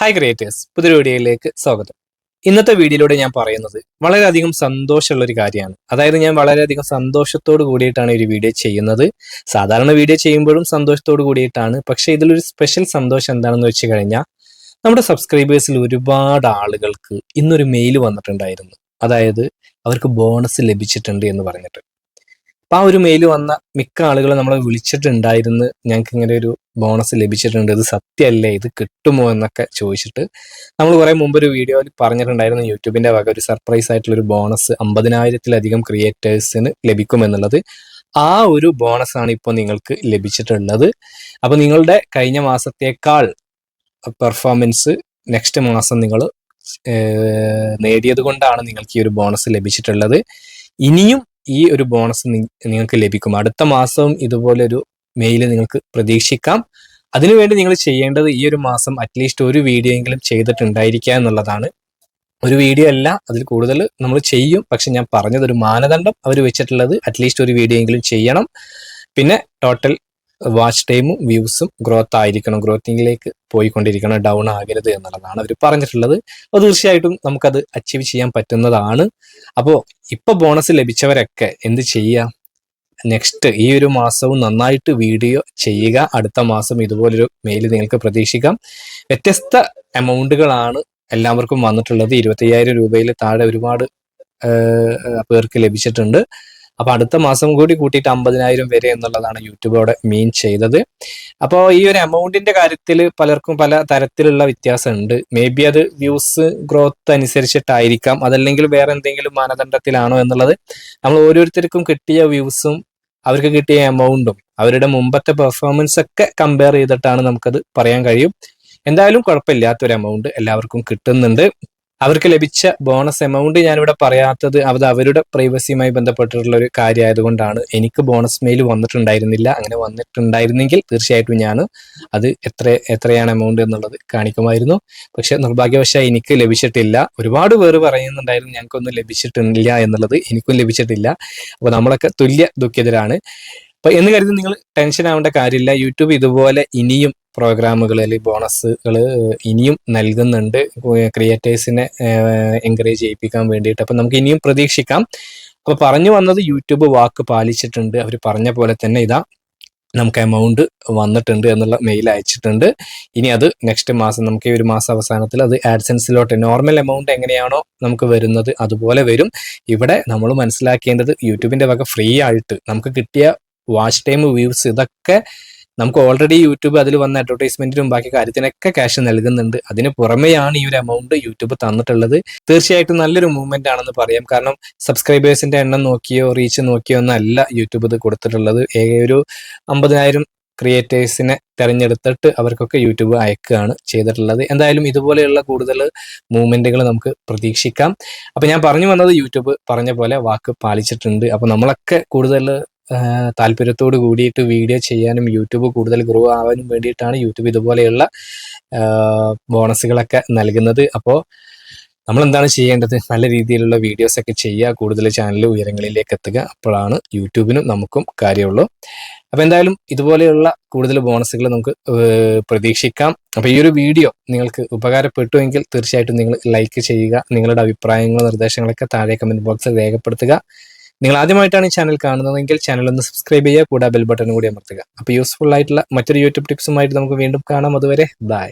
Hi creators പുതിയൊരു വീഡിയോയിലേക്ക് സ്വാഗതം. ഇന്നത്തെ വീഡിയോയിലൂടെ ഞാൻ പറയുന്നത് വളരെയധികം സന്തോഷമുള്ള ഒരു കാര്യമാണ്. അതായത് ഞാൻ വളരെയധികം സന്തോഷത്തോട് കൂടിയിട്ടാണ് ഒരു വീഡിയോ ചെയ്യുന്നത്. സാധാരണ വീഡിയോ ചെയ്യുമ്പോഴും സന്തോഷത്തോട് കൂടിയിട്ടാണ്. പക്ഷേ ഇതിലൊരു സ്പെഷ്യൽ സന്തോഷം എന്താണെന്ന് വെച്ച് കഴിഞ്ഞാൽ നമ്മുടെ സബ്സ്ക്രൈബേഴ്സിൽ ഒരുപാട് ആളുകൾക്ക് ഇന്നൊരു മെയിൽ വന്നിട്ടുണ്ടായിരുന്നു. അതായത് അവർക്ക് ബോണസ് ലഭിച്ചിട്ടുണ്ട് എന്ന് പറഞ്ഞിട്ട്. അപ്പൊ ആ ഒരു മെയിൽ വന്ന മിക്ക ആളുകളും നമ്മളെ വിളിച്ചിട്ടുണ്ടായിരുന്നു. ഞങ്ങൾക്ക് ഇങ്ങനെ ഒരു ബോണസ് ലഭിച്ചിട്ടുണ്ട്. ഇത് സത്യമല്ലേ? ഇത് കിട്ടുമോ എന്നൊക്കെ ചോദിച്ചിട്ട് നമ്മൾ കുറെ മുമ്പ് ഒരു വീഡിയോയിൽ പറഞ്ഞിട്ടുണ്ടായിരുന്നു യൂട്യൂബിന്റെ വക ഒരു സർപ്രൈസ് ആയിട്ടുള്ള ഒരു ബോണസ് അമ്പതിനായിരത്തിലധികം ക്രിയേറ്റേഴ്സിന് ലഭിക്കുമെന്നുള്ളത് ആ ഒരു ബോണസ് ആണ് ഇപ്പോൾ നിങ്ങൾക്ക് ലഭിച്ചിട്ടുള്ളത്. അപ്പൊ നിങ്ങളുടെ കഴിഞ്ഞ മാസത്തേക്കാൾ പെർഫോമൻസ് നെക്സ്റ്റ് മാസം നിങ്ങൾ നേടിയത് കൊണ്ടാണ് നിങ്ങൾക്ക് ഈ ഒരു ബോണസ് ലഭിച്ചിട്ടുള്ളത്. ഇനിയും ഈ ഒരു ബോണസ് നിങ്ങൾക്ക് ലഭിക്കും. അടുത്ത മാസവും ഇതുപോലെ ഒരു മെയിൽ നിങ്ങൾക്ക് പ്രതീക്ഷിക്കാം. അതിനുവേണ്ടി നിങ്ങൾ ചെയ്യേണ്ടത് ഈ ഒരു മാസം അറ്റ്ലീസ്റ്റ് ഒരു വീഡിയോ എങ്കിലും ചെയ്തിട്ടുണ്ടായിരിക്കുക എന്നുള്ളതാണ്. ഒരു വീഡിയോ അല്ല അതിൽ കൂടുതൽ നമ്മൾ ചെയ്യും. പക്ഷെ ഞാൻ പറഞ്ഞത് ഒരു മാനദണ്ഡം അവർ വെച്ചിട്ടുള്ളത് അറ്റ്ലീസ്റ്റ് ഒരു വീഡിയോ എങ്കിലും ചെയ്യണം. പിന്നെ ടോട്ടൽ വാച്ച് ടൈമും വ്യൂസും ഗ്രോത്ത് ആയിരിക്കണം. ഗ്രോത്തിങ്ങിലേക്ക് പോയിക്കൊണ്ടിരിക്കണം. ഡൗൺ ആകരുത് എന്നുള്ളതാണ് അവർ പറഞ്ഞിട്ടുള്ളത്. അപ്പോൾ തീർച്ചയായിട്ടും നമുക്കത് അച്ചീവ് ചെയ്യാൻ പറ്റുന്നതാണ്. അപ്പോൾ ഇപ്പൊ ബോണസ് ലഭിച്ചവരൊക്കെ എന്ത് ചെയ്യുക നെക്സ്റ്റ് ഈ ഒരു മാസവും നന്നായിട്ട് വീഡിയോ ചെയ്യുക. അടുത്ത മാസം ഇതുപോലൊരു മെയിൽ നിങ്ങൾക്ക് പ്രതീക്ഷിക്കാം. വ്യത്യസ്ത എമൗണ്ടുകളാണ് എല്ലാവർക്കും വന്നിട്ടുള്ളത്. ഇരുപത്തയ്യായിരം രൂപയിൽ താഴെ ഒരുപാട് പേർക്ക് ലഭിച്ചിട്ടുണ്ട്. അപ്പൊ അടുത്ത മാസം കൂടി കൂട്ടിയിട്ട് അമ്പതിനായിരം വരെ എന്നുള്ളതാണ് യൂട്യൂബോടെ മീൻ ചെയ്തത്. അപ്പോൾ ഈ ഒരു എമൗണ്ടിന്റെ കാര്യത്തിൽ പലർക്കും പല തരത്തിലുള്ള വ്യത്യാസമുണ്ട്. മേ ബി അത് വ്യൂസ് ഗ്രോത്ത് അനുസരിച്ചിട്ടായിരിക്കാം. അതല്ലെങ്കിൽ വേറെ എന്തെങ്കിലും മാനദണ്ഡത്തിലാണോ എന്നുള്ളത് നമ്മൾ ഓരോരുത്തർക്കും കിട്ടിയ വ്യൂസും അവർക്ക് കിട്ടിയ എമൗണ്ടും അവരുടെ മുമ്പത്തെ പെർഫോമൻസ് ഒക്കെ കമ്പയർ ചെയ്തിട്ടാണ് നമുക്കത് പറയാൻ കഴിയും. എന്തായാലും കുഴപ്പമില്ലാത്തൊരു എമൗണ്ട് എല്ലാവർക്കും കിട്ടുന്നുണ്ട്. അവർക്ക് ലഭിച്ച ബോണസ് എമൗണ്ട് ഞാനിവിടെ പറയാത്തത് അത് അവരുടെ പ്രൈവസിയുമായി ബന്ധപ്പെട്ടിട്ടുള്ള ഒരു കാര്യമായതുകൊണ്ടാണ്. എനിക്ക് ബോണസ് മെയിൽ വന്നിട്ടുണ്ടായിരുന്നില്ല. അങ്ങനെ വന്നിട്ടുണ്ടായിരുന്നെങ്കിൽ തീർച്ചയായിട്ടും ഞാൻ അത് എത്ര എത്രയാണ് എമൗണ്ട് എന്നുള്ളത് കാണിക്കുമായിരുന്നു. പക്ഷെ നിർഭാഗ്യവശാൽ എനിക്ക് ലഭിച്ചിട്ടില്ല. ഒരുപാട് പേര് പറയുന്നുണ്ടായിരുന്നു ഞങ്ങൾക്കൊന്നും ലഭിച്ചിട്ടില്ല എന്നുള്ളത് എനിക്കും ലഭിച്ചിട്ടില്ല. അപ്പോൾ നമ്മളൊക്കെ തുല്യ ദുഃഖിതരാണ്. അപ്പൊ എന്ന് കരുതി നിങ്ങൾ ടെൻഷൻ ആവേണ്ട കാര്യമില്ല. യൂട്യൂബ് ഇതുപോലെ ഇനിയും പ്രോഗ്രാമുകൾ അല്ലെങ്കിൽ ബോണസുകൾ ഇനിയും നൽകുന്നുണ്ട്. ക്രിയേറ്റേഴ്സിനെ എൻകറേജ് ചെയ്യിപ്പിക്കാൻ വേണ്ടിയിട്ട്. അപ്പം നമുക്ക് ഇനിയും പ്രതീക്ഷിക്കാം. അപ്പോൾ പറഞ്ഞു വന്നത് യൂട്യൂബ് വാക്ക് പാലിച്ചിട്ടുണ്ട്. അവർ പറഞ്ഞ പോലെ തന്നെ ഇതാ നമുക്ക് എമൗണ്ട് വന്നിട്ടുണ്ട് എന്നുള്ള മെയിൽ അയച്ചിട്ടുണ്ട്. ഇനി അത് നെക്സ്റ്റ് മാസം നമുക്ക് ഈ ഒരു മാസം അവസാനത്തിൽ അത് ആഡ്സെൻസിലോട്ട് നോർമൽ എമൗണ്ട് എങ്ങനെയാണോ നമുക്ക് വരുന്നത് അതുപോലെ വരും. ഇവിടെ നമ്മൾ മനസ്സിലാക്കേണ്ടത് യൂട്യൂബിന്റെ വക ഫ്രീ ആയിട്ട് നമുക്ക് കിട്ടിയ വാച്ച് ടൈം വ്യൂസ് ഇതൊക്കെ നമുക്ക് ഓൾറെഡി യൂട്യൂബ് അതിൽ വന്ന അഡ്വർടൈസ്മെന്റിനും ബാക്കി കാര്യത്തിനൊക്കെ ക്യാഷ് നൽകുന്നുണ്ട്. അതിന് പുറമെയാണ് ഈ ഒരു എമൗണ്ട് യൂട്യൂബ് തന്നിട്ടുള്ളത്. തീർച്ചയായിട്ടും നല്ലൊരു മൂവ്മെന്റ് ആണെന്ന് പറയാം. കാരണം സബ്സ്ക്രൈബേഴ്സിന്റെ എണ്ണം നോക്കിയോ റീച്ച് നോക്കിയോ ഒന്നല്ല യൂട്യൂബ് ഇത് കൊടുത്തിട്ടുള്ളത്. ഒരു അമ്പതിനായിരം ക്രിയേറ്റേഴ്സിനെ തെരഞ്ഞെടുത്തിട്ട് അവർക്കൊക്കെ യൂട്യൂബ് അയക്കുകയാണ് ചെയ്തിട്ടുള്ളത്. എന്തായാലും ഇതുപോലെയുള്ള കൂടുതൽ മൂവ്മെന്റുകൾ നമുക്ക് പ്രതീക്ഷിക്കാം. അപ്പൊ ഞാൻ പറഞ്ഞു വന്നത് യൂട്യൂബ് പറഞ്ഞ പോലെ വാക്ക് പാലിച്ചിട്ടുണ്ട്. അപ്പൊ നമ്മളൊക്കെ കൂടുതൽ താല്പര്യത്തോട് കൂടിയിട്ട് വീഡിയോ ചെയ്യാനും യൂട്യൂബ് കൂടുതൽ ഗ്രോ ആവാനും വേണ്ടിയിട്ടാണ് യൂട്യൂബ് ഇതുപോലെയുള്ള ബോണസുകളൊക്കെ നൽകുന്നത്. അപ്പോൾ നമ്മൾ എന്താണ് ചെയ്യേണ്ടത്? നല്ല രീതിയിലുള്ള വീഡിയോസ് ഒക്കെ ചെയ്യുക. കൂടുതൽ ചാനൽ ഉയരങ്ങളിലേക്ക് എത്തുക. അപ്പോഴാണ് യൂട്യൂബിനും നമുക്കും കാര്യമുള്ളൂ. അപ്പോൾ എന്തായാലും ഇതുപോലെയുള്ള കൂടുതൽ ബോണസുകൾ നമുക്ക് പ്രതീക്ഷിക്കാം. അപ്പോൾ ഈ ഒരു വീഡിയോ നിങ്ങൾക്ക് ഉപകാരപ്പെട്ടുവെങ്കിൽ തീർച്ചയായിട്ടും നിങ്ങൾ ലൈക്ക് ചെയ്യുക. നിങ്ങളുടെ അഭിപ്രായങ്ങളും നിർദ്ദേശങ്ങളൊക്കെ താഴെ കമന്റ് ബോക്സിൽ രേഖപ്പെടുത്തുക. നിങ്ങൾ ആദ്യമായിട്ടാണ് ഈ ചാനൽ കാണുന്നതെങ്കിൽ ചാനൽ ഒന്ന് സബ്സ്ക്രൈബ് ചെയ്യുക കൂടെ ബെൽ ബട്ടൺ കൂടി അമർത്തുക. അപ്പോൾ യൂസ്ഫുൾ ആയിട്ടുള്ള മറ്റൊരു യൂട്യൂബ് ടിപ്സുമായിട്ട് നമുക്ക് വീണ്ടും കാണാം. അതുവരെ ബൈ